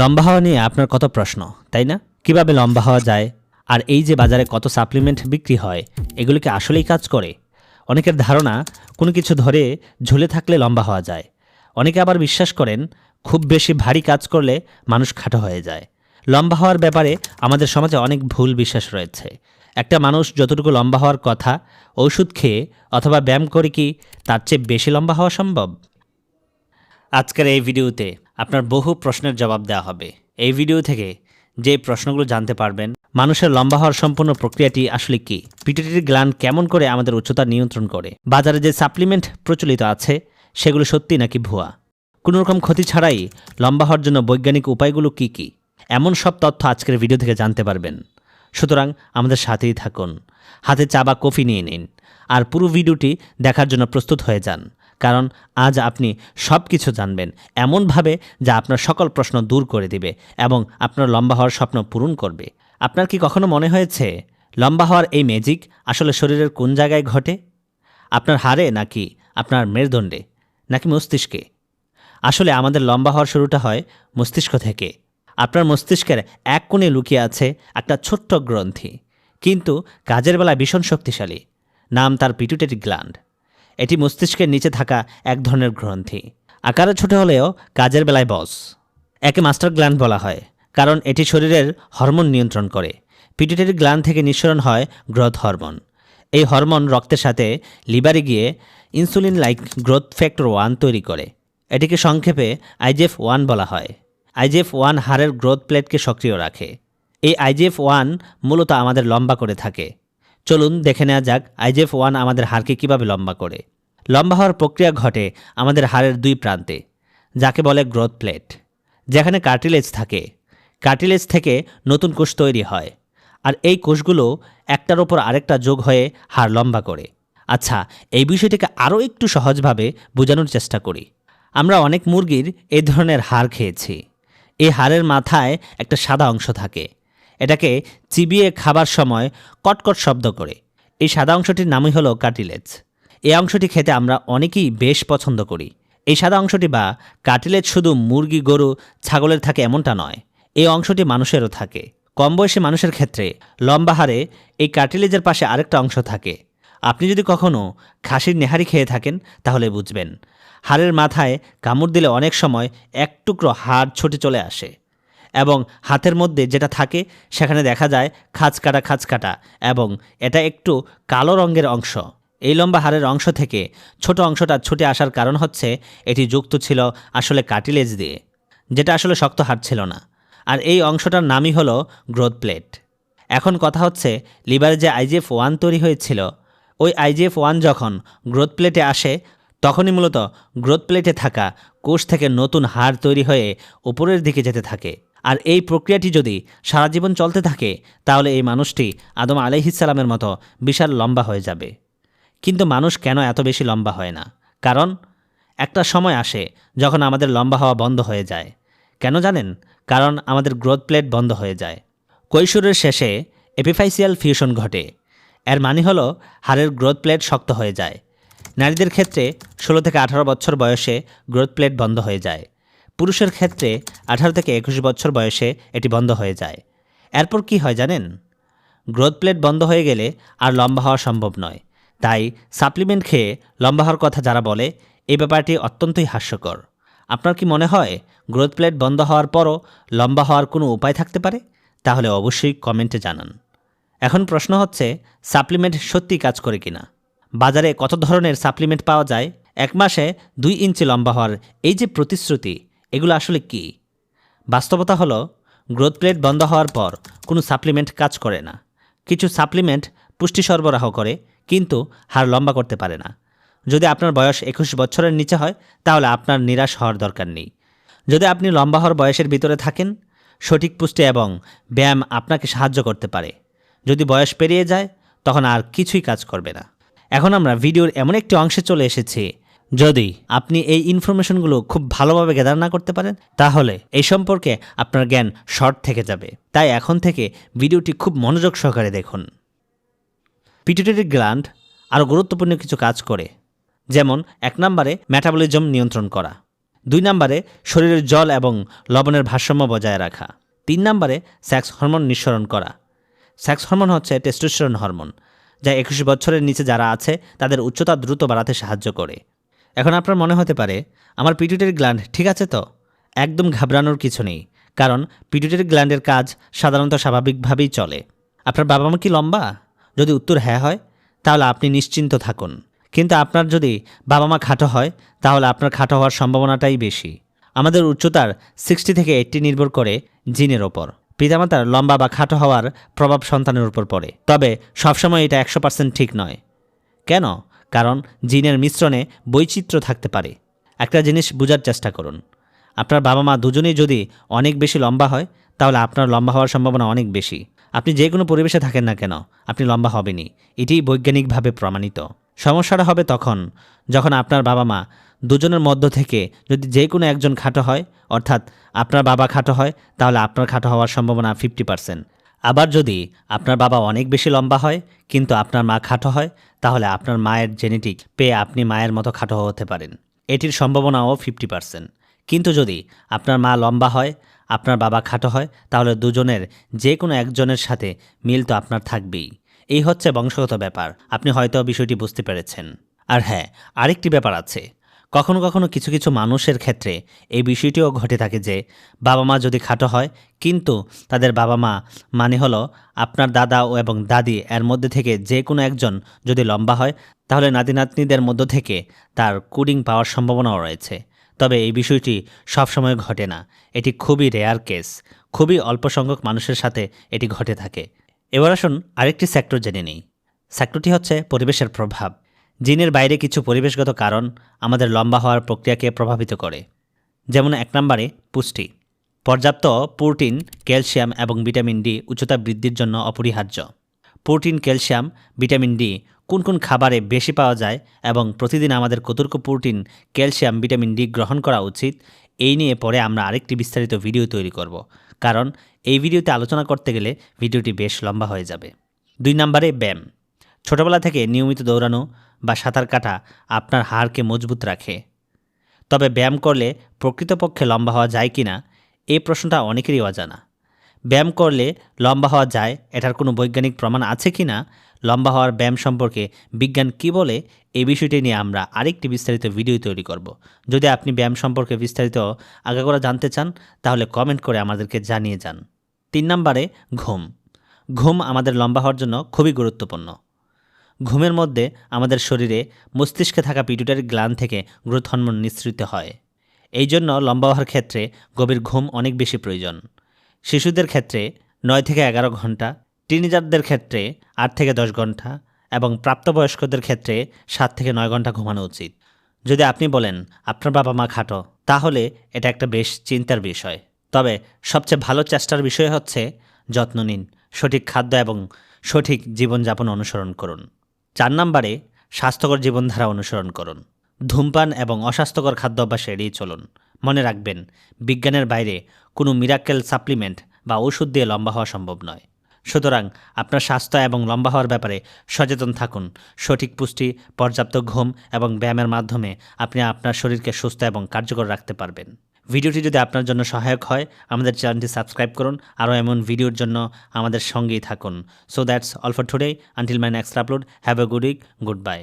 লম্বা হওয়া নিয়ে আপনার কত প্রশ্ন, তাই না? কীভাবে লম্বা হওয়া যায়? আর এই যে বাজারে কত সাপ্লিমেন্ট বিক্রি হয়, এগুলো কি আসলেই কাজ করে? অনেকের ধারণা, কোনো কিছু ধরে ঝুলে থাকলে লম্বা হওয়া যায়। অনেকে আবার বিশ্বাস করেন, খুব বেশি ভারী কাজ করলে মানুষ খাটো হয়ে যায়। লম্বা হওয়ার ব্যাপারে আমাদের সমাজে অনেক ভুল বিশ্বাস রয়েছে। একটা মানুষ যতটুকু লম্বা হওয়ার কথা, ওষুধ খেয়ে অথবা ব্যায়াম করে কি তার চেয়ে বেশি লম্বা হওয়া সম্ভব? আজকের এই ভিডিওতে আপনার বহু প্রশ্নের জবাব দেওয়া হবে। এই ভিডিও থেকে যে প্রশ্নগুলো জানতে পারবেন, মানুষের লম্বা হওয়ার সম্পূর্ণ প্রক্রিয়াটি আসলে কি? পিটিটির গ্ল্যান্ড কেমন করে আমাদের উচ্চতা নিয়ন্ত্রণ করে? বাজারে যে সাপ্লিমেন্ট প্রচলিত আছে, সেগুলো সত্যি নাকি ভুয়া? কোনো রকম ক্ষতি ছাড়াই লম্বা হওয়ার জন্য বৈজ্ঞানিক উপায়গুলো কি কি? এমন সব তথ্য আজকের ভিডিও থেকে জানতে পারবেন। সুতরাং আমাদের সাথেই থাকুন। হাতে চা বা কফি নিয়ে নিন। আর পুরো ভিডিওটি দেখার জন্য প্রস্তুত হয়ে যান। কারণ আজ আপনি সব কিছু জানবেন এমনভাবে যা আপনার সকল প্রশ্ন দূর করে দিবে এবং আপনার লম্বা হওয়ার স্বপ্ন পূরণ করবে। আপনার কি কখনো মনে হয়েছে, লম্বা হওয়ার এই ম্যাজিক আসলে শরীরের কোন জায়গায় ঘটে? আপনার হাড়ে নাকি আপনার মেরুদণ্ডে, নাকি মস্তিষ্কে? আসলে আমাদের লম্বা হওয়ার শুরুটা হয় মস্তিষ্ক থেকে। আপনার মস্তিষ্কের এক কোণে লুকিয়ে আছে একটা ছোট্ট গ্রন্থি, কিন্তু কাজের বেলায় ভীষণ শক্তিশালী। নাম তার পিটুটেরি গ্ল্যান্ড এটি মস্তিষ্কের নিচে থাকা এক ধরনের গ্রন্থি। আকারে ছোট হলেও কাজের বেলায় বস। একে মাস্টার গ্ল্যান্ড বলা হয়, কারণ এটি শরীরের হরমোন নিয়ন্ত্রণ করে। পিটুটারি গ্ল্যান্ড থেকে নিঃসরণ হয় গ্রোথ হরমোন। এই হরমোন রক্তের সাথে লিভারে গিয়ে insulin like growth factor one তৈরি করে। এটিকে সংক্ষেপে আইজেফ ওয়ান বলা হয়। আইজেফ ওয়ান হাড়ের গ্রোথ প্লেটকে সক্রিয় রাখে। এই আইজেফ ওয়ান মূলত আমাদের লম্বা করে থাকে। চলুন দেখে নেওয়া যাক আইজেফ ওয়ান আমাদের হাড়কে কীভাবে লম্বা করে। লম্বা হওয়ার প্রক্রিয়া ঘটে আমাদের হাড়ের দুই প্রান্তে, যাকে বলে গ্রোথ প্লেট, যেখানে কার্টিলেজ থাকে। কার্টিলেজ থেকে নতুন কোষ তৈরি হয়, আর এই কোষগুলো একটার ওপর আরেকটা যোগ হয়ে হাড় লম্বা করে। আচ্ছা এই বিষয়টিকে আরও একটু সহজভাবে বোঝানোর চেষ্টা করি। আমরা অনেক মুরগির এই ধরনের হাড় খেয়েছি। এই হাড়ের মাথায় একটা সাদা অংশ থাকে। এটাকে চিবিয়ে খাবার সময় কটকট শব্দ করে। এই সাদা অংশটির নামই হলো কার্টিলেজ। এই অংশটি খেতে আমরা অনেকেই বেশ পছন্দ করি। এই সাদা অংশটি বা কার্টিলেজ শুধু মুরগি, গরু, ছাগলের থাকে এমনটা নয় এই অংশটি মানুষেরও থাকে। কম বয়সী মানুষের ক্ষেত্রে লম্বা হারে এই কার্টিলেজের পাশে আরেকটা অংশ থাকে। আপনি যদি কখনও খাসির নেহারি খেয়ে থাকেন, তাহলে বুঝবেন, হাড়ের মাথায় কামড় দিলে অনেক সময় এক টুকরো হাড় ছুটে চলে আসে। এবং হাতের মধ্যে যেটা থাকে, সেখানে দেখা যায় খাঁচ কাটা খাঁচ কাটা এবং এটা একটু কালো রঙের অংশ। এই লম্বা হাড়ের অংশ থেকে ছোট অংশটা ছুটে আসার কারণ হচ্ছে, এটি যুক্ত ছিল আসলে কাটিলেজ দিয়ে, যেটা আসলে শক্ত হাড় ছিল না। আর এই অংশটার নামই হলো গ্রোথ প্লেট। এখন কথা হচ্ছে, লিভারে যে আইজিএফ ওয়ান তৈরি হয়েছিল, ওই আইজিএফ ওয়ান যখন গ্রোথ প্লেটে আসে, তখনই মূলত গ্রোথ প্লেটে থাকা কোষ থেকে নতুন হাড় তৈরি হয়ে উপরের দিকে যেতে থাকে। আর এই প্রক্রিয়াটি যদি সারা জীবন চলতে থাকে, তাহলে এই মানুষটি আদম আলাইহিসালামের মতো বিশাল লম্বা হয়ে যাবে। কিন্তু মানুষ কেন এত বেশি লম্বা হয় না? কারণ একটা সময় আসে যখন আমাদের লম্বা হওয়া বন্ধ হয়ে যায়। কেন জানেন? কারণ আমাদের গ্রোথ প্লেট বন্ধ হয়ে যায়। কৈশোরের শেষে এপিফাইসিয়াল ফিউশন ঘটে। এর মানে হলো হাড়ের গ্রোথ প্লেট শক্ত হয়ে যায়। নারীদের ক্ষেত্রে ষোলো থেকে আঠারো বছর বয়সে গ্রোথ প্লেট বন্ধ হয়ে যায়। পুরুষের ক্ষেত্রে আঠারো থেকে একুশ বছর বয়সে এটি বন্ধ হয়ে যায়। এরপর কি হয় জানেন? গ্রোথ প্লেট বন্ধ হয়ে গেলে আর লম্বা হওয়া সম্ভব নয়। তাই সাপ্লিমেন্ট খেয়ে লম্বা হওয়ার কথা যারা বলে, এই ব্যাপারটি অত্যন্তই হাস্যকর। আপনার কি মনে হয় গ্রোথ প্লেট বন্ধ হওয়ার পরও লম্বা হওয়ার কোনো উপায় থাকতে পারে? তাহলে অবশ্যই কমেন্টে জানান। এখন প্রশ্ন হচ্ছে, সাপ্লিমেন্ট সত্যি কাজ করে কিনা? বাজারে কত ধরনের সাপ্লিমেন্ট পাওয়া যায়? এক মাসে দুই ইঞ্চি লম্বা হওয়ার এই যে প্রতিশ্রুতি এগুলো আসলে কি? বাস্তবতা হলো গ্রোথ প্লেট বন্ধ হওয়ার পর কোনো সাপ্লিমেন্ট কাজ করে না। কিছু সাপ্লিমেন্ট পুষ্টি সরবরাহ করে, কিন্তু হাড় লম্বা করতে পারে না। যদি আপনার বয়স একুশ বছরের নিচে হয়, তাহলে আপনার নিরাশ হওয়ার দরকার নেই। যদি আপনি লম্বা হওয়ার বয়সের ভিতরে থাকেন, সঠিক পুষ্টি এবং ব্যায়াম আপনাকে সাহায্য করতে পারে। যদি বয়স পেরিয়ে যায়, তখন আর কিছুই কাজ করবে না। এখন আমরা ভিডিওর এমন একটি অংশে চলে এসেছি যদি আপনি এই ইনফরমেশনগুলো খুব ভালোভাবে গ্যাদার না করতে পারেন, তাহলে এই সম্পর্কে আপনার জ্ঞান শর্ট থেকে যাবে। তাই এখন থেকে ভিডিওটি খুব মনোযোগ সহকারে দেখুন। পিটুটারি গ্ল্যান্ড আরও গুরুত্বপূর্ণ কিছু কাজ করে। যেমন, এক নম্বরে মেটাবলিজম নিয়ন্ত্রণ করা। দুই নম্বরে শরীরের জল এবং লবণের ভারসাম্য বজায় রাখা। তিন নম্বরে সেক্স হরমোন নিঃসরণ করা। সেক্স হরমোন হচ্ছে টেস্টোস্টেরন হরমোন যা একুশ বছরের নিচে যারা আছে, তাদের উচ্চতা দ্রুত বাড়াতে সাহায্য করে। এখন আপনার মনে হতে পারে, আমার পিটুইটারি গ্ল্যান্ড ঠিক আছে তো? একদম ঘাবড়ানোর কিছু নেই, কারণ পিটুইটারি গ্ল্যান্ডের কাজ সাধারণত স্বাভাবিকভাবেই চলে। আপনার বাবা মা কি লম্বা? যদি উত্তর হ্যাঁ হয়, তাহলে আপনি নিশ্চিন্ত থাকুন। কিন্তু আপনার যদি বাবা মা খাটো হয়, তাহলে আপনার খাটো হওয়ার সম্ভাবনাটাই বেশি। আমাদের উচ্চতার সিক্সটি থেকে এইটটি নির্ভর করে জিনের ওপর। পিতামাতার লম্বা বা খাটো হওয়ার প্রভাব সন্তানের উপর পড়ে। তবে সবসময় এটা একশো পার্সেন্ট ঠিক নয়। কেন? কারণ জিনের মিশ্রণে বৈচিত্র্য থাকতে পারে। একটা জিনিস বোঝার চেষ্টা করুন। আপনার বাবা মা দুজনেই যদি অনেক বেশি লম্বা হয়, তাহলে আপনার লম্বা হওয়ার সম্ভাবনা অনেক বেশি। আপনি যে কোনো পরিবেশে থাকেন না কেন, আপনি লম্বা হবেনই। এটি বৈজ্ঞানিকভাবে প্রমাণিত। সমস্যাটা হবে তখন, যখন আপনার বাবা মা দুজনের মধ্য থেকে যদি যে কোনো একজন খাটো হয়, অর্থাৎ আপনার বাবা খাটো হয়, তাহলে আপনার খাটো হওয়ার সম্ভাবনা ফিফটি পার্সেন্ট আবার যদি আপনার বাবা অনেক বেশি লম্বা হয়, কিন্তু আপনার মা খাটো হয়, তাহলে আপনার মায়ের জেনেটিক পেয়ে আপনি মায়ের মতো খাটো হতে পারেন। এটির সম্ভাবনাও ফিফটি পার্সেন্ট কিন্তু যদি আপনার মা লম্বা হয়, আপনার বাবা খাটো হয়, তাহলে দুজনের যে কোনো একজনের সাথে মিল তো আপনার থাকবেই। এই হচ্ছে বংশগত ব্যাপার। আপনি হয়তো বিষয়টি বুঝতে পেরেছেন। আর হ্যাঁ আরেকটি ব্যাপার আছে। কখনো কখনো কিছু কিছু মানুষের ক্ষেত্রে এই বিষয়টিও ঘটে থাকে যে বাবা মা যদি খাটো হয়, কিন্তু তাদের বাবা মা মানে হলো আপনার দাদা ও এবং দাদি এর মধ্যে থেকে যে কোনো একজন যদি লম্বা হয়, তাহলে নাতি নাতনিদের মধ্য থেকে তার কুডিং পাওয়ার সম্ভাবনাও রয়েছে। তবে এই বিষয়টি সবসময় ঘটে না। এটি খুবই রেয়ার কেস খুবই অল্প সংখ্যক মানুষের সাথে এটি ঘটে থাকে। এবার আসুন আরেকটি সেক্টর জেনে নিই। সেক্টরটি হচ্ছে পরিবেশের প্রভাব। জিনের বাইরে কিছু পরিবেশগত কারণ আমাদের লম্বা হওয়ার প্রক্রিয়াকে প্রভাবিত করে। যেমন এক নম্বরে পুষ্টি। পর্যাপ্ত প্রোটিন, ক্যালসিয়াম এবং ভিটামিন ডি উচ্চতা বৃদ্ধির জন্য অপরিহার্য। প্রোটিন, ক্যালসিয়াম, ভিটামিন ডি কোন কোন খাবারে বেশি পাওয়া যায় এবং প্রতিদিন আমাদের কতটুকু প্রোটিন, ক্যালসিয়াম, ভিটামিন ডি গ্রহণ করা উচিত, এই নিয়ে পরে আমরা আরেকটি বিস্তারিত ভিডিও তৈরি করব। কারণ এই ভিডিওতে আলোচনা করতে গেলে ভিডিওটি বেশ লম্বা হয়ে যাবে। দুই নম্বরে ব্যায়াম। ছোটবেলা থেকে নিয়মিত দৌড়ানো বা সাঁতার কাটা আপনার হাড়কে মজবুত রাখে। তবে ব্যায়াম করলে প্রকৃতপক্ষে লম্বা হওয়া যায় কি না এই প্রশ্নটা অনেকেরই অজানা। ব্যায়াম করলে লম্বা হওয়া যায়, এটার কোনো বৈজ্ঞানিক প্রমাণ আছে কি না, লম্বা হওয়ার ব্যায়াম সম্পর্কে বিজ্ঞান কি বলে এই বিষয়টি নিয়ে আমরা আরেকটি বিস্তারিত ভিডিও তৈরি করব। যদি আপনি ব্যায়াম সম্পর্কে বিস্তারিত আগাগোড়া জানতে চান, তাহলে কমেন্ট করে আমাদেরকে জানিয়ে যান। তিন নম্বরে ঘুম। ঘুম আমাদের লম্বা হওয়ার জন্য খুবই গুরুত্বপূর্ণ। ঘুমের মধ্যে আমাদের শরীরে মস্তিষ্কে থাকা পিটুটারি গ্লান থেকে গ্রোথ হরমোন নিঃসৃত হয়। এই জন্য লম্বা হওয়ার ক্ষেত্রে গভীর ঘুম অনেক বেশি প্রয়োজন। শিশুদের ক্ষেত্রে নয় থেকে এগারো ঘণ্টা টিনেজারদের ক্ষেত্রে আট থেকে দশ ঘণ্টা এবং প্রাপ্তবয়স্কদের ক্ষেত্রে সাত থেকে নয় ঘণ্টা ঘুমানো উচিত। যদি আপনি বলেন, আপনার বাবা মা খাটো তাহলে এটা একটা বেশ চিন্তার বিষয়। তবে সবচেয়ে ভালো চেষ্টার বিষয় হচ্ছে যত্ন নিন, সঠিক খাদ্য এবং সঠিক জীবনযাপন অনুসরণ করুন। চার নম্বরে স্বাস্থ্যকর জীবনধারা অনুসরণ করুন। ধূমপান এবং অস্বাস্থ্যকর খাদ্যাভ্যাস এড়িয়ে চলুন। মনে রাখবেন, বিজ্ঞানের বাইরে কোনো মিরাক্কেল সাপ্লিমেন্ট বা ওষুধ দিয়ে লম্বা হওয়া সম্ভব নয়। সুতরাং আপনার স্বাস্থ্য এবং লম্বা হওয়ার ব্যাপারে সচেতন থাকুন। সঠিক পুষ্টি, পর্যাপ্ত ঘুম এবং ব্যায়ামের মাধ্যমে আপনি আপনার শরীরকে সুস্থ এবং কার্যকর রাখতে পারবেন। ভিডিওটি যদি আপনার জন্য সহায়ক হয়, আমাদের চ্যানেলটি সাবস্ক্রাইব করুন, আরও এমন ভিডিওর জন্য আমাদের সঙ্গেই থাকুন। So that's all for today until my next upload have a good week goodbye